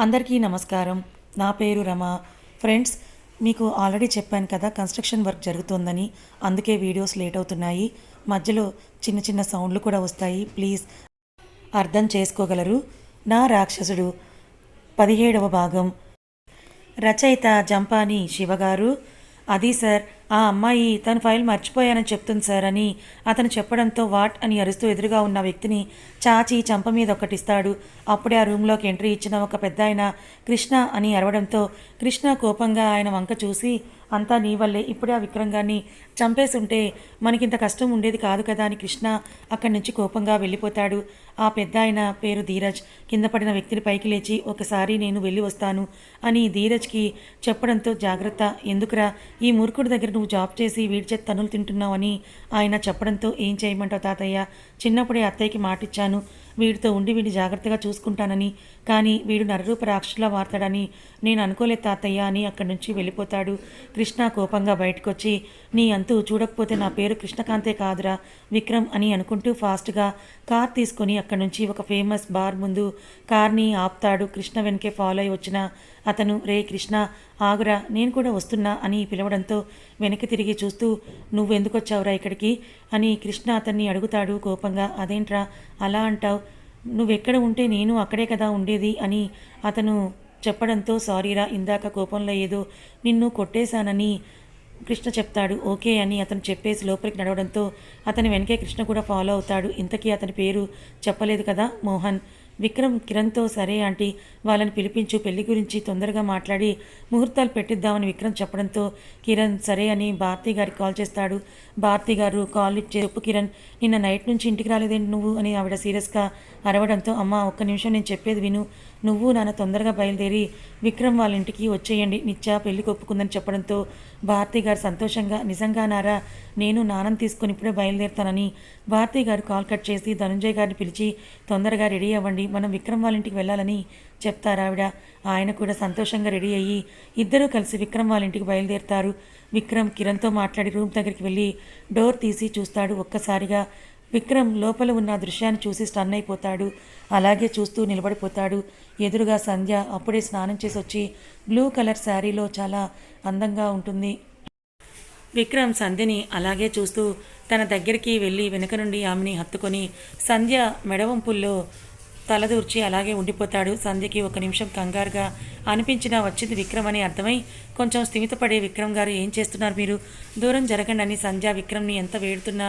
అందరికీ నమస్కారం. నా పేరు రమ. ఫ్రెండ్స్ మీకు ఆల్రెడీ చెప్పాను కదా కన్స్ట్రక్షన్ వర్క్ జరుగుతుందని. అందుకే వీడియోస్ లేట్ అవుతున్నాయి. మధ్యలో చిన్న చిన్న సౌండ్లు కూడా వస్తాయి. ప్లీజ్ అర్థం చేసుకోగలరు. నా రాక్షసుడు. పదిహేడవ భాగం. రచయిత జంపాని శివగారు. అది సార్ ఆ అమ్మాయి తన ఫైల్ మర్చిపోయానని చెప్తుంది సార్ అని అతను చెప్పడంతో వాట్ అని అరుస్తూ ఎదురుగా ఉన్న వ్యక్తిని చాచి చంప మీద ఒకటిస్తాడు అప్పుడే ఆ రూమ్లోకి ఎంట్రీ ఇచ్చిన ఒక పెద్ద ఆయన కృష్ణ అని అరవడంతో కృష్ణ కోపంగా ఆయన వంక చూసి అంతా నీ వల్లే. ఇప్పుడే ఆ విక్రంగాన్ని చంపేసుంటే మనకింత కష్టం ఉండేది కాదు కదా అని కృష్ణ అక్కడి నుంచి కోపంగా వెళ్ళిపోతాడు. ఆ పెద్ద ఆయన పేరు ధీరజ్. కింద పడిన వ్యక్తిని పైకి లేచి ఒకసారి నేను వెళ్ళి వస్తాను అని ధీరజ్కి చెప్పడంతో జాగ్రత్త. ఎందుకురా? ఈ మూర్ఖుడి దగ్గర నువ్వు జాబ్ చేసి వీడి చేత తనులు తింటున్నావని ఆయన చెప్పడంతో ఏం చేయమంటావు తాతయ్య? చిన్నప్పుడే అత్తయ్యకి మాటిచ్చాను. వీడితో ఉండి వీడిని జాగ్రత్తగా చూసుకుంటానని కానీ వీడు నరరూప రాక్షసులా మారతాడని నేను అనుకోలేదు తాతయ్య అని అక్కడి నుంచి వెళ్ళిపోతాడు. కృష్ణ కోపంగా బయటకొచ్చి నీ అంతు చూడకపోతే నా పేరు కృష్ణకాంతే కాదురా విక్రమ్ అని అనుకుంటూ ఫాస్ట్గా కార్ తీసుకొని అక్కడి నుంచి ఒక ఫేమస్ బార్ ముందు కార్ని ఆపుతాడు. కృష్ణ వెనకే ఫాలో అయి వచ్చిన అతను రే కృష్ణ ఆగురా నేను కూడా వస్తున్నా అని పిలవడంతో వెనక్కి తిరిగి చూస్తూ నువ్వెందుకొచ్చావురా ఇక్కడికి? అని కృష్ణ అతన్ని అడుగుతాడు కోపంగా. అదేంట్రా అలా అంటావు? నువ్వెక్కడ ఉంటే నేను అక్కడే కదా ఉండేది అని అతను చెప్పడంతో సారీరా ఇందాక కోపంలో ఏదో నిన్ను కొట్టేశానని కృష్ణ చెప్తాడు ఓకే అని అతను చెప్పేసి లోపలికి నడవడంతో అతని వెనకే కృష్ణ కూడా ఫాలో అవుతాడు. ఇంతకీ అతని పేరు చెప్పలేదు కదా మోహన్. విక్రమ్ కిరణ్తో సరే ఆంటీ. వాళ్ళని పిలిపించు పెళ్ళి గురించి తొందరగా మాట్లాడి ముహూర్తాలు పెట్టిద్దామని విక్రమ్ చెప్పడంతో కిరణ్ సరే అని భారతి గారికి కాల్ చేస్తాడు. భారతి గారు కాల్ ఇచ్చే చెప్పు కిరణ్ నిన్న నైట్ నుంచి ఇంటికి రాలేదేంటి నువ్వు? అని ఆవిడ సీరియస్గా అరవడంతో అమ్మ ఒక్క నిమిషం నేను చెప్పేది విను. నువ్వు నాన్న తొందరగా బయలుదేరి విక్రమ్ వాళ్ళ ఇంటికి వచ్చేయండి. నిత్య పెళ్ళి ఒప్పుకుందని చెప్పడంతో భారతి గారు సంతోషంగా నిజంగా నారా నేను నానం తీసుకుని ఇప్పుడే బయలుదేరుతానని. భారతి గారు కాల్ కట్ చేసి ధనుంజయ్ గారిని పిలిచి తొందరగా రెడీ అవ్వండి. మనం విక్రమ్ వాళ్ళ ఇంటికి వెళ్ళాలని చెప్తారు ఆవిడ. ఆయన కూడా సంతోషంగా రెడీ అయ్యి ఇద్దరూ కలిసి విక్రమ్ వాళ్ళ ఇంటికి బయలుదేరుతారు. విక్రమ్ కిరణ్తో మాట్లాడి రూమ్ దగ్గరికి వెళ్ళి డోర్ తీసి చూస్తాడు ఒక్కసారిగా. విక్రమ్ లోపల ఉన్న దృశ్యాన్ని చూసి స్టన్ అయిపోతాడు. అలాగే చూస్తూ నిలబడిపోతాడు. ఎదురుగా సంధ్య అప్పుడే స్నానం చేసి వచ్చి బ్లూ కలర్ శారీలో చాలా అందంగా ఉంటుంది. విక్రమ్ సంధ్యని అలాగే చూస్తూ తన దగ్గరికి వెళ్ళి వెనుక నుండి ఆమెని హత్తుకొని సంధ్య మెడవంపుల్లో తలదూర్చి అలాగే ఉండిపోతాడు. సంధ్యకి ఒక నిమిషం కంగారుగా అనిపించినా వచ్చింది విక్రమ్ అని అర్థమై కొంచెం స్థిమితపడే విక్రమ్ గారు ఏం చేస్తున్నారు మీరు? దూరం జరగండి అని సంధ్య విక్రమ్ని ఎంత వేడుతున్నా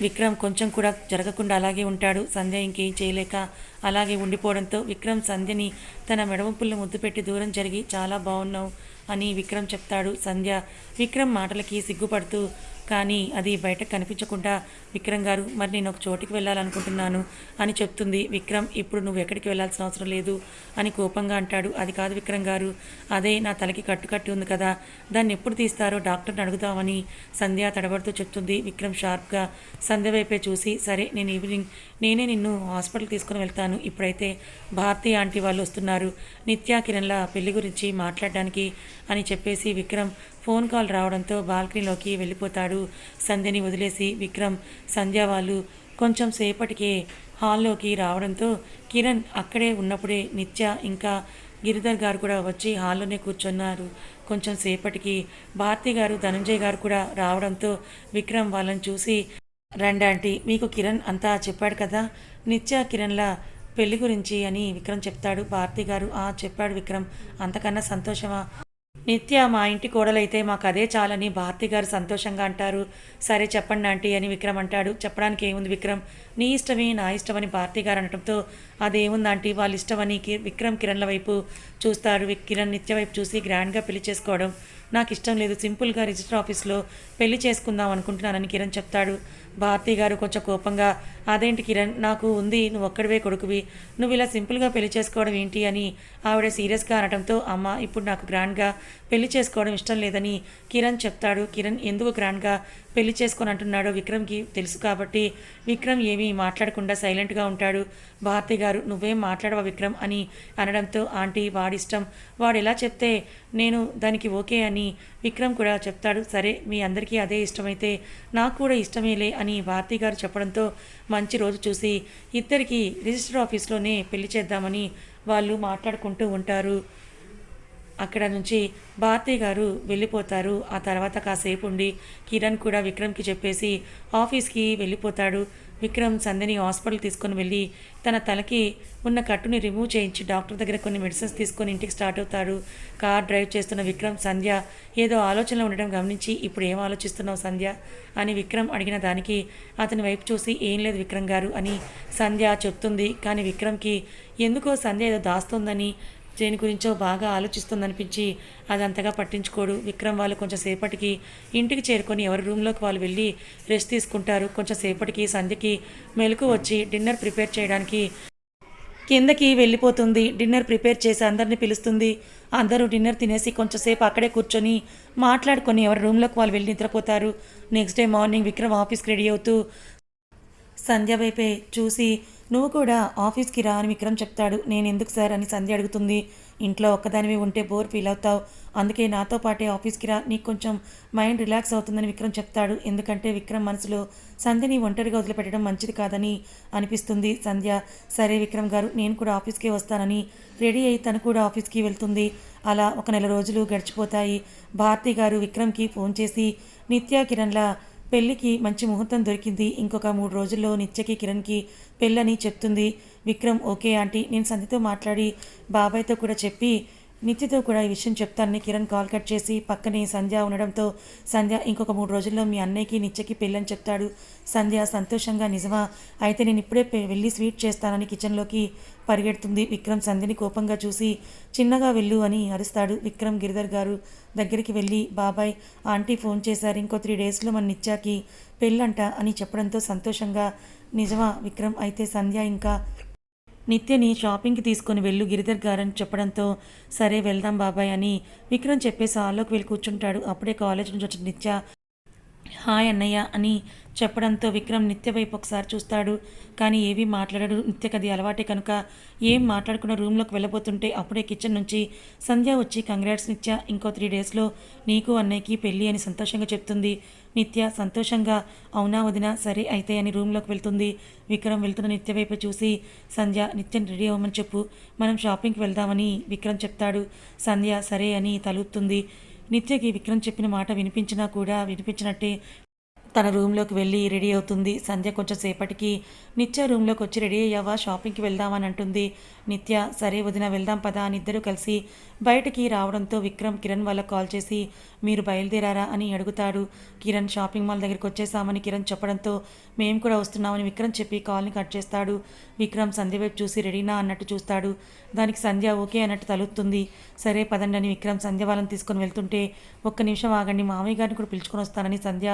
విక్రమ్ కొంచెం కూడా జరగకుండా అలాగే ఉంటాడు. సంధ్య ఇంకేం చేయలేక అలాగే ఉండిపోవడంతో విక్రమ్ సంధ్యని తన మెడవంపుల్ని ముద్దు పెట్టి దూరం జరిగి చాలా బాగున్నావు అని విక్రమ్ చెప్తాడు. సంధ్య విక్రమ్ మాటలకి సిగ్గుపడుతూ కానీ అది బయట కనిపించకుండా విక్రమ్ గారు మరి నేను ఒక చోటికి వెళ్ళాలనుకుంటున్నాను అని చెప్తుంది. విక్రమ్ ఇప్పుడు నువ్వు ఎక్కడికి వెళ్ళాల్సిన అవసరం లేదు అని కోపంగా అంటాడు. అది కాదు విక్రమ్ గారు అదే నా తలకి కట్టు కట్టి ఉంది కదా దాన్ని ఎప్పుడు తీస్తారో డాక్టర్ని అడుగుదామని సంధ్య తడబడుతూ చెప్తుంది. విక్రమ్ షార్ప్గా సంధ్య వైపే చూసి సరే నేను ఈవినింగ్ నేనే నిన్ను హాస్పిటల్ తీసుకుని వెళ్తాను. ఇప్పుడైతే భారతీయ ఆంటీ వాళ్ళు వస్తున్నారు. నిత్యా కిరణ్ల పెళ్ళి గురించి మాట్లాడడానికి అని చెప్పేసి విక్రమ్ ఫోన్ కాల్ రావడంతో బాల్కనీలోకి వెళ్ళిపోతాడు. సంధ్యని వదిలేసి విక్రమ్ సంధ్య వాళ్ళు కొంచెం సేపటికే హాల్లోకి రావడంతో కిరణ్ అక్కడే ఉన్నప్పుడే నిత్య ఇంకా గిరిధర్ గారు కూడా వచ్చి హాల్లోనే కూర్చున్నారు. కొంచెం సేపటికి భారతి గారు ధనంజయ్ గారు కూడా రావడంతో విక్రమ్ వాళ్ళని చూసి రండి మీకు కిరణ్ అంతా చెప్పాడు కదా? నిత్య కిరణ్ల పెళ్ళి గురించి అని విక్రమ్ చెప్తాడు. భారతి గారు ఆ చెప్పాడు విక్రమ్. అంతకన్నా సంతోషమా? నిత్య మా ఇంటి కోడలైతే మాకు అదే చాలని భారతి గారు సంతోషంగా అంటారు. సరే చెప్పండి ఆంటీ అని విక్రమ్ అంటాడు. చెప్పడానికి ఏముంది విక్రమ్? నీ ఇష్టమే నా ఇష్టమని భారతి గారు అనడంతో అదేముంది ఆంటీ? వాళ్ళ ఇష్టమని కి- విక్రమ్ కిరణ్ల వైపు చూస్తాడు కిరణ్ నిత్య వైపు చూసి గ్రాండ్గా పెళ్ళి చేసుకోవడం నాకు ఇష్టం లేదు. సింపుల్గా రిజిస్టర్ ఆఫీస్లో పెళ్ళి చేసుకుందాం అనుకుంటున్నానని కిరణ్ చెప్తాడు. భారతి గారు కొంచెం కోపంగా అదేంటి కిరణ్ నాకు ఉంది నువ్వు ఒక్కడివే కొడుకువి. నువ్వు ఇలా సింపుల్గా పెళ్ళి చేసుకోవడం ఏంటి అని ఆవిడ సీరియస్గా అనడంతో అమ్మ ఇప్పుడు నాకు గ్రాండ్గా పెళ్ళి చేసుకోవడం ఇష్టం లేదని కిరణ్ చెప్తాడు. కిరణ్ ఎందుకు గ్రాండ్గా పెళ్ళి చేసుకొని అంటున్నాడో విక్రమ్కి తెలుసు కాబట్టి విక్రమ్ ఏమీ మాట్లాడకుండా సైలెంట్గా ఉంటాడు. భారతి గారు నువ్వేం మాట్లాడవా విక్రమ్ అని అనడంతో ఆంటీ వాడిష్టం. వాడు ఎలా చెప్తే నేను దానికి ఓకే అని విక్రమ్ కూడా చెప్తాడు. సరే మీ అందరికీ అదే ఇష్టమైతే నాకు కూడా ఇష్టమేలే అని భారతి గారు చెప్పడంతో మంచి రోజు చూసి ఇద్దరికి రిజిస్టర్ ఆఫీస్లోనే పెళ్ళి చేద్దామని వాళ్ళు మాట్లాడుకుంటూ ఉంటారు. అక్కడ నుంచి భారతి గారు వెళ్ళిపోతారు. ఆ తర్వాత కాసేపు ఉండి కిరణ్ కూడా విక్రమ్కి చెప్పేసి ఆఫీస్కి వెళ్ళిపోతాడు. విక్రమ్ సంధ్యని హాస్పిటల్ తీసుకొని వెళ్ళి తన తలకి ఉన్న కట్టుని రిమూవ్ చేయించి డాక్టర్ దగ్గర కొన్ని మెడిసిన్స్ తీసుకొని ఇంటికి స్టార్ట్ అవుతాడు. కార్ డ్రైవ్ చేస్తున్న విక్రమ్ సంధ్య ఏదో ఆలోచనలో ఉండడం గమనించి ఇప్పుడు ఏం ఆలోచిస్తున్నావు సంధ్య? అని విక్రమ్ అడిగిన దానికి అతని వైపు చూసి ఏం లేదు విక్రమ్ గారు అని సంధ్య చెప్తుంది. కానీ విక్రమ్కి ఎందుకో సంధ్య ఏదో దాస్తోందని దేని గురించో బాగా ఆలోచిస్తుందనిపించి అదంతగా పట్టించుకోడు. విక్రమ్ వాళ్ళు కొంచెం సేపటికి ఇంటికి చేరుకొని ఎవరి రూమ్లోకి వాళ్ళు వెళ్ళి రెస్ట్ తీసుకుంటారు. కొంచెం సేపటికి సంధ్యకి మెలకు వచ్చి డిన్నర్ ప్రిపేర్ చేయడానికి కిందకి వెళ్ళిపోతుంది. డిన్నర్ ప్రిపేర్ చేసి అందరిని పిలుస్తుంది. అందరూ డిన్నర్ తినేసి కొంచెంసేపు అక్కడే కూర్చొని మాట్లాడుకొని ఎవరి రూమ్లోకి వాళ్ళు వెళ్ళి నిద్రపోతారు. నెక్స్ట్ డే మార్నింగ్ విక్రమ్ ఆఫీస్కి రెడీ అవుతూ సంధ్య వైపే చూసి నువ్వు కూడా ఆఫీస్కి రా అని విక్రమ్ చెప్తాడు. నేను ఎందుకు సార్ అని సంధ్య అడుగుతుంది. ఇంట్లో ఒక్కదానివి ఉంటే బోర్ ఫీల్ అవుతావు. అందుకే నాతో పాటే ఆఫీస్కి రా. నీకు కొంచెం మైండ్ రిలాక్స్ అవుతుందని విక్రమ్ చెప్తాడు. ఎందుకంటే విక్రమ్ మనసులో సంధ్యని ఒంటరిగా వదిలిపెట్టడం మంచిది కాదని అనిపిస్తుంది సంధ్య. సరే విక్రమ్ గారు నేను కూడా ఆఫీస్కి వస్తానని రెడీ అయి తను కూడా ఆఫీస్కి వెళ్తుంది. అలా ఒక నెల రోజులు గడిచిపోతాయి. భారతి గారు విక్రమ్కి ఫోన్ చేసి నిత్యా కిరణ్లా పెళ్ళికి మంచి ముహూర్తం దొరికింది. ఇంకొక మూడు రోజుల్లో నిత్యకి కిరణ్కి పెళ్ళని చెప్తుంది. విక్రమ్ ఓకే ఆంటీ నేను సంధితో మాట్లాడి బాబాయ్తో కూడా చెప్పి నిత్యతో కూడా ఈ విషయం చెప్తానని కిరణ్ కాల్ కట్ చేసి పక్కనే సంధ్య ఉండడంతో సంధ్య ఇంకొక మూడు రోజుల్లో మీ అన్నయ్యకి నిత్యకి పెళ్ళని చెప్తాడు. సంధ్య సంతోషంగా నిజమా? అయితే నేను ఇప్పుడే వెళ్ళి స్వీట్ చేస్తానని కిచెన్లోకి పరిగెడుతుంది విక్రమ్. సంధ్యని కోపంగా చూసి చిన్నగా వెళ్ళు అని అరుస్తాడు విక్రమ్ గిరిధర్ గారు. దగ్గరికి వెళ్ళి బాబాయ్ ఆంటీ ఫోన్ చేశారు. ఇంకో త్రీ డేస్లో మన నిత్యాకి పెళ్ళంట అని చెప్పడంతో సంతోషంగా నిజమా విక్రమ్? అయితే సంధ్య ఇంకా నిత్యని షాపింగ్కి తీసుకొని వెళ్ళు గిరిధర్ గారని చెప్పడంతో సరే వెళ్దాం బాబాయ్ అని విక్రమ్ చెప్పేసి హాల్లోకి వెళ్ళి కూర్చుంటాడు. అప్పుడే కాలేజ్ నుంచి వచ్చిన నిత్య హాయ్ అన్నయ్య అని చెప్పడంతో విక్రమ్ నిత్య వైపు ఒకసారి చూస్తాడు. కానీ ఏవీ మాట్లాడడు. నిత్యకి అది అలవాటే కనుక ఏం మాట్లాడకుండా రూమ్లోకి వెళ్ళబోతుంటే అప్పుడే కిచెన్ నుంచి సంధ్య వచ్చి కంగ్రాట్స్ నిత్య ఇంకో త్రీ డేస్లో నీకు అన్నయ్యకి పెళ్ళి అని సంతోషంగా చెప్తుంది. నిత్య సంతోషంగా అవునా వదిన? సరే అయితే అని రూమ్లోకి వెళ్తుంది. విక్రమ్ వెళ్తున్న నిత్య వైపు చూసి సంధ్య నిత్యం రెడీ అవ్వమని చెప్పు. మనం షాపింగ్కి వెళ్దామని విక్రమ్ చెప్తాడు. సంధ్య సరే అని తలుపుతుంది. నిత్యకి విక్రమ్ చెప్పిన మాట వినిపించినా కూడా వినిపించినట్టే తన రూమ్లోకి వెళ్ళి రెడీ అవుతుంది. సంధ్య కొంచెం సేపటికి నిత్య రూమ్లోకి వచ్చి రెడీ అయ్యావా? షాపింగ్కి వెళ్దామని అంటుంది. నిత్య సరే వదిన వెళ్దాం పదా అని ఇద్దరూ కలిసి బయటికి రావడంతో విక్రమ్ కిరణ్ వల్ల కాల్ చేసి మీరు బయలుదేరారా? అని అడుగుతాడు. కిరణ్ షాపింగ్ మాల్ దగ్గరికి వచ్చేసామని కిరణ్ చెప్పడంతో మేము కూడా వస్తున్నామని విక్రమ్ చెప్పి కాల్ని కట్ చేస్తాడు. విక్రమ్ సంధ్య వైపు చూసి రెడీనా అన్నట్టు చూస్తాడు. దానికి సంధ్య ఓకే అన్నట్టు తలుపుతుంది. సరే పదండి అని విక్రమ్ సంధ్య వాళ్ళని తీసుకొని వెళ్తుంటే ఒక్క నిమిషం ఆగండి మామయ్య గారిని కూడా పిలుచుకొని వస్తానని సంధ్య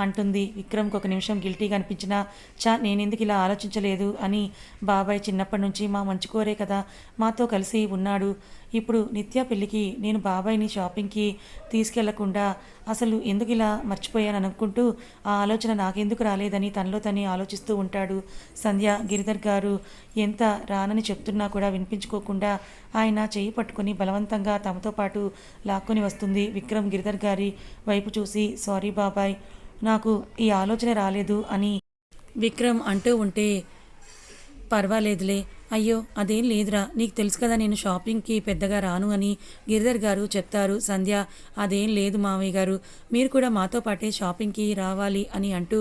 అంటుంది. విక్రమ్కి ఒక నిమిషం గిల్టీగా అనిపించినా చా నేనెందుకు ఇలా ఆలోచించలేదు? అని బాబాయ్ చిన్నప్పటి నుంచి మా మంచి కోరే కదా మాతో కలిసి ఉన్నాడు. ఇప్పుడు నిత్య పెళ్ళికి నేను బాబాయ్ని షాపింగ్కి తీసుకెళ్ళకుండా అసలు ఎందుకు ఇలా మర్చిపోయాను అనుకుంటూ ఆ ఆలోచన నాకెందుకు రాలేదని తనలో తనే ఆలోచిస్తూ ఉంటాడు. సంధ్య గిరిధర్ గారు ఎంత రానని చెప్తున్నా కూడా వినిపించుకోకుండా ఆయన చేయి పట్టుకుని బలవంతంగా తమతో పాటు లాక్కొని వస్తుంది విక్రమ్ గిరిధర్ గారి వైపు చూసి. సారీ బాబాయ్ నాకు ఈ ఆలోచన రాలేదు అని విక్రమ్ అంటూ ఉంటే పర్వాలేదులే అయ్యో అదేం లేదురా. నీకు తెలుసు కదా నేను షాపింగ్కి పెద్దగా రాను అని గిరిధర్ గారు చెప్తారు. సంధ్య అదేం లేదు మామయ్య గారు. మీరు కూడా మాతో పాటే షాపింగ్కి రావాలి అని అంటూ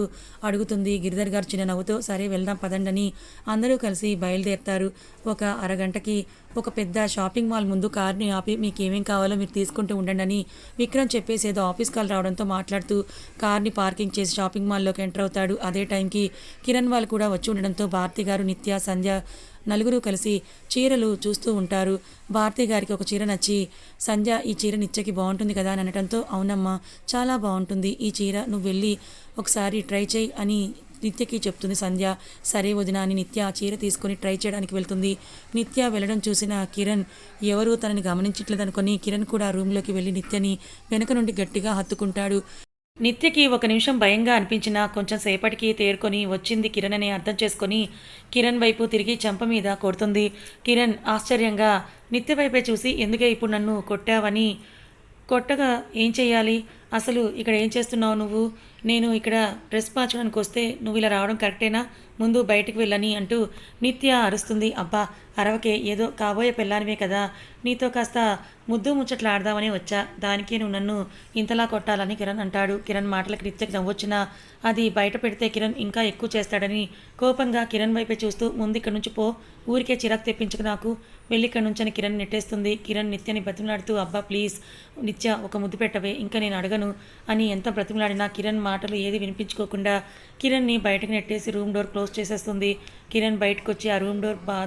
అడుగుతుంది గిరిధర్ గారు చిన్న నవ్వుతో. సరే వెళ్దాం పదండని అందరూ కలిసి బయలుదేరుతారు. ఒక అరగంటకి ఒక పెద్ద షాపింగ్ మాల్ ముందు కార్ని ఆపి మీకు ఏమేం కావాలో మీరు తీసుకుంటూ ఉండండి అని విక్రమ్ చెప్పేసి ఏదో ఆఫీస్ కాల్ రావడంతో మాట్లాడుతూ కార్ని పార్కింగ్ చేసి షాపింగ్ మాల్లోకి ఎంటర్ అవుతాడు. అదే టైంకి కిరణ్ వాళ్ళు కూడా వచ్చి ఉండడంతో భారతి గారు నిత్య సంధ్య నలుగురు కలిసి చీరలు చూస్తూ ఉంటారు. భారతి గారికి ఒక చీర నచ్చి సంధ్య ఈ చీర నిత్యకి బాగుంటుంది కదా అని అనడంతో అవునమ్మా చాలా బాగుంటుంది. ఈ చీర నువ్వు వెళ్ళి ఒకసారి ట్రై చేయి అని నిత్యకి చెప్తుంది సంధ్య. సరే వదిన అని నిత్య ఆ చీర తీసుకొని ట్రై చేయడానికి వెళ్తుంది. నిత్య వెళ్ళడం చూసిన కిరణ్ ఎవరూ తనని గమనించట్లేదనుకొని కిరణ్ కూడా రూమ్లోకి వెళ్ళి నిత్యని వెనక నుండి గట్టిగా హత్తుకుంటాడు. నిత్యకి ఒక నిమిషం భయంగా అనిపించినా కొంచెం సేపటికి తేరుకొని వచ్చింది కిరణ్ అని అర్థం చేసుకొని కిరణ్ వైపు తిరిగి చెంప మీద కొడుతుంది. కిరణ్ ఆశ్చర్యంగా నిత్య వైపే చూసి ఎందుకే ఇప్పుడు నన్ను కొట్టావని? కొట్టగా ఏం చేయాలి అసలు ఇక్కడ ఏం చేస్తున్నావు నువ్వు? నేను ఇక్కడ డ్రెస్ మార్చడానికి వస్తే నువ్వు ఇలా రావడం కరెక్టేనా? ముందు బయటికి వెళ్ళని అంటూ నిత్య అరుస్తుంది. అబ్బా అరవకే ఏదో కాబోయే పెళ్ళానివే కదా. నీతో కాస్త ముద్దు ముచ్చట్లు ఆడదామని వచ్చా. దానికి నువ్వు నన్ను ఇంతలా కొట్టాలని కిరణ్ అంటాడు. కిరణ్ మాటలకు నిత్యకి నవ్వొచ్చినా అది బయట పెడితే కిరణ్ ఇంకా ఎక్కువ చేస్తాడని కోపంగా కిరణ్ వైపే చూస్తూ ముందు ఇక్కడి నుంచి పో ఊరికే చిరాకు తెప్పించుకు నాకు. వెళ్ళి ఇక్కడ నుంచని కిరణ్ నెట్టేస్తుంది. కిరణ్ నిత్యని బ్రతిమలాడుతూ అబ్బా ప్లీజ్ నిత్య ఒక ముద్దు పెట్టవే ఇంకా నేను అడగను అని ఎంత బ్రతిమలాడినా కిరణ్ మాటలు ఏది వినిపించుకోకుండా కిరణ్ని బయటకు నెట్టేసి రూమ్ డోర్ క్లోజ్ చేసేస్తుంది. కిరణ్ బయటకు వచ్చి ఆ రూమ్ డోర్ బా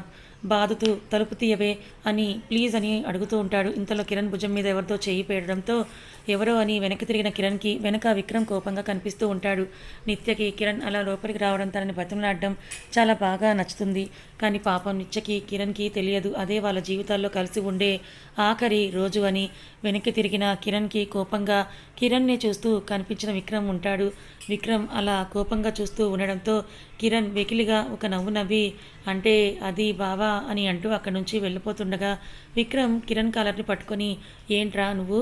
బాదుతూ తలుపు తీయవే అని ప్లీజ్ అని అడుగుతూ ఉంటాడు. ఇంతలో కిరణ్ భుజం మీద ఎవరితో చేయి పేయడంతో ఎవరో అని వెనక్కి తిరిగిన కిరణ్కి వెనక విక్రమ్ కోపంగా కనిపిస్తూ ఉంటాడు. నిత్యకి కిరణ్ అలా లోపలికి రావడం తనని బతిమలాడడం చాలా బాగా నచ్చుతుంది. కానీ పాపం నిత్యకి కిరణ్కి తెలియదు. అదే వాళ్ళ జీవితాల్లో కలిసి ఉండే ఆఖరి రోజు అని వెనక్కి తిరిగిన కిరణ్కి కోపంగా కిరణ్నే చూస్తూ కనిపించిన విక్రమ్ ఉంటాడు. విక్రమ్ అలా కోపంగా చూస్తూ ఉండడంతో కిరణ్ వెకిలిగా ఒక నవ్వు నవ్వి అంటే అది బావా అని అంటూ అక్కడి నుంచి వెళ్ళిపోతుండగా విక్రమ్ కిరణ్ కాలర్ని పట్టుకొని ఏంట్రా నువ్వు?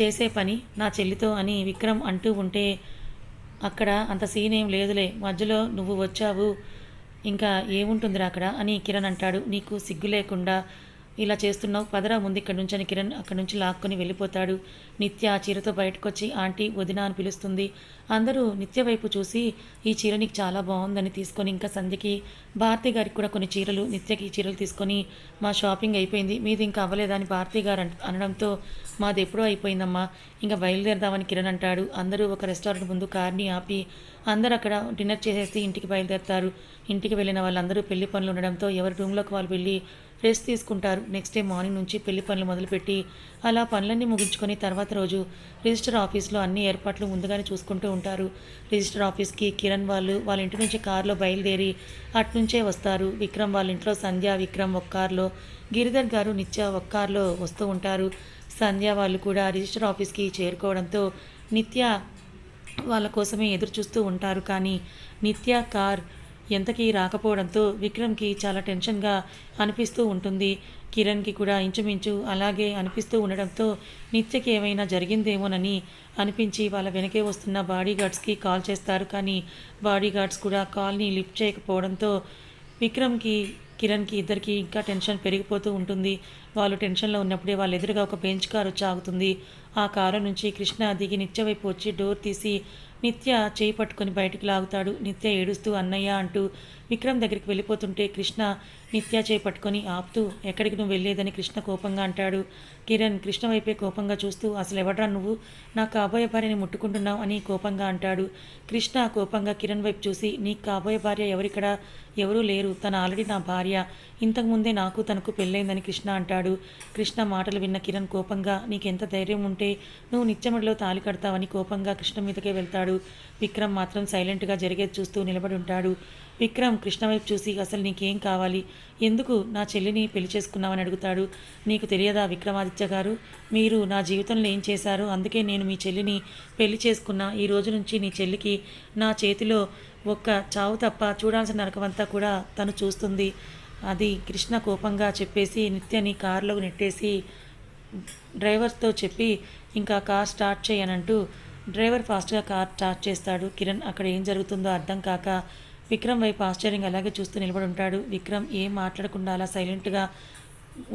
చేసే పని నా చెల్లితో అని విక్రమ్ అంటూ ఉంటే అక్కడ అంత సీన్ ఏం లేదులే. మధ్యలో నువ్వు వచ్చావు. ఇంకా ఏముంటుందిరా అక్కడ? అని కిరణ్ అంటాడు. నీకు సిగ్గు లేకుండా ఇలా చేస్తున్నావు. పదరా ముందు ఇక్కడ నుంచి అని కిరణ్ అక్కడి నుంచి లాక్కొని వెళ్ళిపోతాడు. నిత్య ఆ చీరతో బయటకు వచ్చి ఆంటీ వదిన అని పిలుస్తుంది. అందరూ నిత్య వైపు చూసి ఈ చీర నీకు చాలా బాగుందని తీసుకొని ఇంకా సంధ్యకి భారతి గారికి కూడా కొన్ని చీరలు నిత్యకి చీరలు తీసుకొని మా షాపింగ్ అయిపోయింది. మీది ఇంకా అవ్వలేదా అని భారతి గారు అనడంతో మాది ఎప్పుడో అయిపోయిందమ్మా ఇంకా బయలుదేరదామని కిరణ్ అంటాడు. అందరూ ఒక రెస్టారెంట్ ముందు కార్ని ఆపి అందరూ అక్కడ డిన్నర్ చేసేసి ఇంటికి బయలుదేరుతారు. ఇంటికి వెళ్ళిన వాళ్ళందరూ పెళ్ళి పనులు ఉండడంతో ఎవరి రూమ్లోకి వాళ్ళు వెళ్ళి రెస్ట్ తీసుకుంటారు. నెక్స్ట్ డే మార్నింగ్ నుంచి పెళ్ళి పనులు మొదలుపెట్టి అలా పనులన్నీ ముగించుకొని తర్వాత రోజు రిజిస్టర్ ఆఫీస్లో అన్ని ఏర్పాట్లు ముందుగానే చూసుకుంటూ ఉంటారు. రిజిస్టర్ ఆఫీస్కి కిరణ్ వాళ్ళు వాళ్ళ ఇంటి నుంచి కారులో బయలుదేరి అట్నుంచే వస్తారు. విక్రమ్ వాళ్ళ ఇంట్లో సంధ్య విక్రమ్ ఒక కారులో గిరిధర్ గారు నిత్య ఒక కారులో వస్తూ ఉంటారు. సంధ్య వాళ్ళు కూడా రిజిస్టర్ ఆఫీస్కి చేరుకోవడంతో నిత్య వాళ్ళ కోసమే ఎదురు చూస్తూ ఉంటారు. కానీ నిత్య కార్ ఎంతకీ రాకపోవడంతో విక్రమ్కి చాలా టెన్షన్గా అనిపిస్తూ ఉంటుంది. కిరణ్కి కూడా ఇంచుమించు అలాగే అనిపిస్తూ ఉండడంతో నిత్యకి ఏమైనా జరిగిందేమోనని అనిపించి వాళ్ళ వెనకే వస్తున్న బాడీగార్డ్స్కి కాల్ చేస్తారు. కానీ బాడీగార్డ్స్ కూడా కాల్ని లిఫ్ట్ చేయకపోవడంతో విక్రమ్కి కిరణ్కి ఇద్దరికి ఇంకా టెన్షన్ పెరిగిపోతూ ఉంటుంది. వాళ్ళు టెన్షన్లో ఉన్నప్పుడే వాళ్ళ ఎదురుగా ఒక బెంచ్ కారు వచ్చి ఆగుతుంది ఆ కారు నుంచి కృష్ణ దిగి నిత్య వైపు వచ్చి డోర్ తీసి నిత్య చేయి పట్టుకొని బయటికి లాగుతాడు. నిత్య ఏడుస్తూ అన్నయ్య అంటూ విక్రమ్ దగ్గరికి వెళ్ళిపోతుంటే కృష్ణ నిత్య చేయి పట్టుకొని ఆపుతూ ఎక్కడికి నువ్వు వెళ్ళేదని కృష్ణ కోపంగా అంటాడు. కిరణ్ కృష్ణ వైపే కోపంగా చూస్తూ అసలు ఎవడ్రా నువ్వు? నా కాబోయే భార్యని ముట్టుకుంటున్నావు అని కోపంగా అంటాడు. కృష్ణ కోపంగా కిరణ్ వైపు చూసి నీ కాబోయే భార్య ఎవరిక్కడ? ఎవరూ లేరు. తన ఆల్రెడీ నా భార్య. ఇంతకుముందే నాకు తనకు పెళ్ళైందని కృష్ణ అంటాడు. కృష్ణ మాటలు విన్న కిరణ్ కోపంగా నీకెంత ధైర్యం ఉంటే నువ్వు నిత్యమడిలో తాలి కడతావని కోపంగా కృష్ణ మీదకే వెళ్తాడు. విక్రమ్ మాత్రం సైలెంట్గా జరిగేది చూస్తూ నిలబడి ఉంటాడు. విక్రమ్ కృష్ణ వైపు చూసి అసలు నీకేం కావాలి? ఎందుకు నా చెల్లిని పెళ్ళి చేసుకున్నావని అడుగుతాడు. నీకు తెలియదా విక్రమాదిత్య గారు? మీరు నా జీవితంలో ఏం చేశారు? అందుకే నేను మీ చెల్లిని పెళ్ళి చేసుకున్నా. ఈ రోజు నుంచి నీ చెల్లికి నా చేతిలో ఒక్క చావు తప్ప చూడాల్సిన నరకమంతా కూడా తను చూస్తుంది. అది కృష్ణ కోపంగా చెప్పేసి నిత్యని కారులో నెట్టేసి డ్రైవర్తో చెప్పి ఇంకా కార్ స్టార్ట్ చేయనంటూ డ్రైవర్ ఫాస్ట్గా కార్ స్టార్ట్ చేస్తాడు. కిరణ్ అక్కడ ఏం జరుగుతుందో అర్థం కాక విక్రమ్ వైపు ఆశ్చర్యంగా అలాగే చూస్తూ నిలబడి ఉంటాడు. విక్రమ్ ఏం మాట్లాడకుండా అలా సైలెంట్గా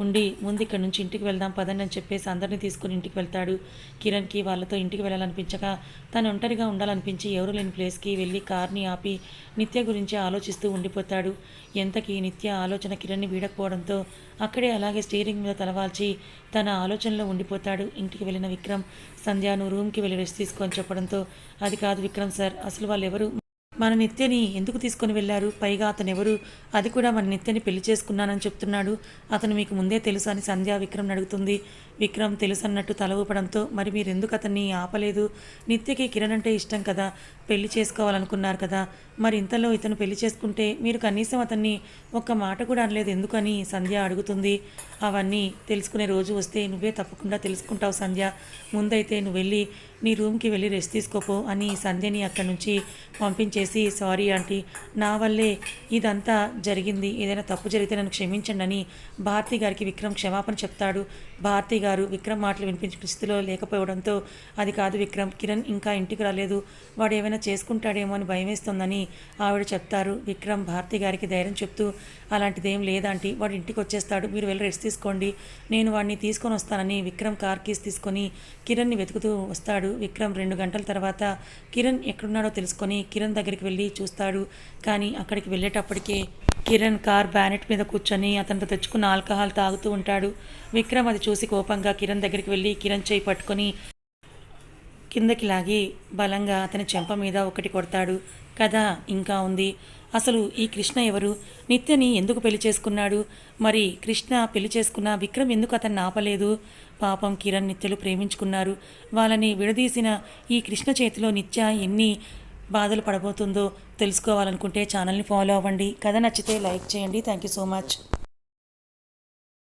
ఉండి ముందు ఇక్కడ నుంచి ఇంటికి వెళ్దాం పదండి అని చెప్పేసి అందరినీ తీసుకుని ఇంటికి వెళ్తాడు. కిరణ్కి వాళ్ళతో ఇంటికి వెళ్ళాలనిపించక తను ఒంటరిగా ఉండాలనిపించి ఎవరు లేని ప్లేస్కి వెళ్ళి కార్ని ఆపి నిత్య గురించి ఆలోచిస్తూ ఉండిపోతాడు. ఎంతకీ నిత్య ఆలోచన కిరణ్ని వీడకపోవడంతో అక్కడే అలాగే స్టీరింగ్ మీద తలవాల్చి తన ఆలోచనలో ఉండిపోతాడు. ఇంటికి వెళ్ళిన విక్రమ్ సంధ్య నువ్వు రూమ్కి వెళ్ళి రెస్ట్ తీసుకొని చెప్పడంతో అది కాదు విక్రమ్ సార్ అసలు వాళ్ళు ఎవరు మన నిత్యని ఎందుకు తీసుకొని వెళ్ళారు? పైగా అతను ఎవరు అది కూడా మన నిత్యని పెళ్ళి చేసుకున్నానని చెప్తున్నాడు. అతను మీకు ముందే తెలుసు అని సంధ్య విక్రమ్ అడుగుతుంది. విక్రమ్ తెలుసు అన్నట్టు తల ఊపడంతో మరి మీరు ఎందుకు అతన్ని ఆపలేదు? నిత్యకి కిరణ్ అంటే ఇష్టం కదా? పెళ్ళి చేసుకోవాలనుకున్నారు కదా? మరి ఇంతలో ఇతను పెళ్ళి చేసుకుంటే మీరు కనీసం అతన్ని ఒక్క మాట కూడా అనలేదు ఎందుకని? సంధ్య అడుగుతుంది. అవన్నీ తెలుసుకునే రోజు వస్తే నువ్వే తప్పకుండా తెలుసుకుంటావు సంధ్య. ముందైతే నువ్వు వెళ్ళి నీ రూమ్కి వెళ్ళి రెస్ట్ తీసుకోపో అని సంధ్యని అక్కడి నుంచి పంపించేసి సారీ ఆంటీ నా వల్లే ఇదంతా జరిగింది. ఏదైనా తప్పు జరిగితే నన్ను క్షమించండి అని భారతి గారికి విక్రమ్ క్షమాపణ చెప్తాడు. భారతి గారు విక్రమ్ మాటలు వినిపించే స్థితిలో లేకపోవడంతో అది కాదు విక్రమ్ కిరణ్ ఇంకా ఇంటికి రాలేదు. వాడు ఏమైనా చేసుకుంటాడేమో అని భయం ఆవిడ చెప్తారు. విక్రమ్ భారతి గారికి ధైర్యం చెప్తూ అలాంటిదేం లేదంటీ వాడు ఇంటికి వచ్చేస్తాడు. మీరు వెళ్ళి రెస్ట్ తీసుకోండి. నేను వాడిని తీసుకొని వస్తానని విక్రమ్ కార్ కీస్ తీసుకొని కిరణ్ని వెతుకుతూ వస్తాడు. విక్రమ్ రెండు గంటల తర్వాత కిరణ్ ఎక్కడున్నాడో తెలుసుకొని కిరణ్ దగ్గరికి వెళ్ళి చూస్తాడు. కానీ అక్కడికి వెళ్ళేటప్పటికే కిరణ్ కార్ బ్యానెట్ మీద కూర్చొని అతనితో తెచ్చుకున్న ఆల్కహాల్ తాగుతూ ఉంటాడు. విక్రమ్ అది చూసి కోపంగా కిరణ్ దగ్గరికి వెళ్ళి కిరణ్ చేయి పట్టుకొని కిందకి లాగి బలంగా అతని చెంప మీద ఒకటి కొడతాడు. కథ ఇంకా ఉంది. అసలు ఈ కృష్ణ ఎవరు? నిత్యని ఎందుకు పెళ్ళి చేసుకున్నాడు? మరి కృష్ణ పెళ్ళి చేసుకున్న విక్రమ్ ఎందుకు అతన్ని ఆపలేదు? పాపం కిరణ్ నిత్యలు ప్రేమించుకున్నారు. వాళ్ళని విడదీసిన ఈ కృష్ణ చేతిలో నిత్య ఎన్ని బాధలు పడబోతుందో తెలుసుకోవాలనుకుంటే ఛానల్ని ఫాలో అవ్వండి. కథ నచ్చితే లైక్ చేయండి. Thank you so much.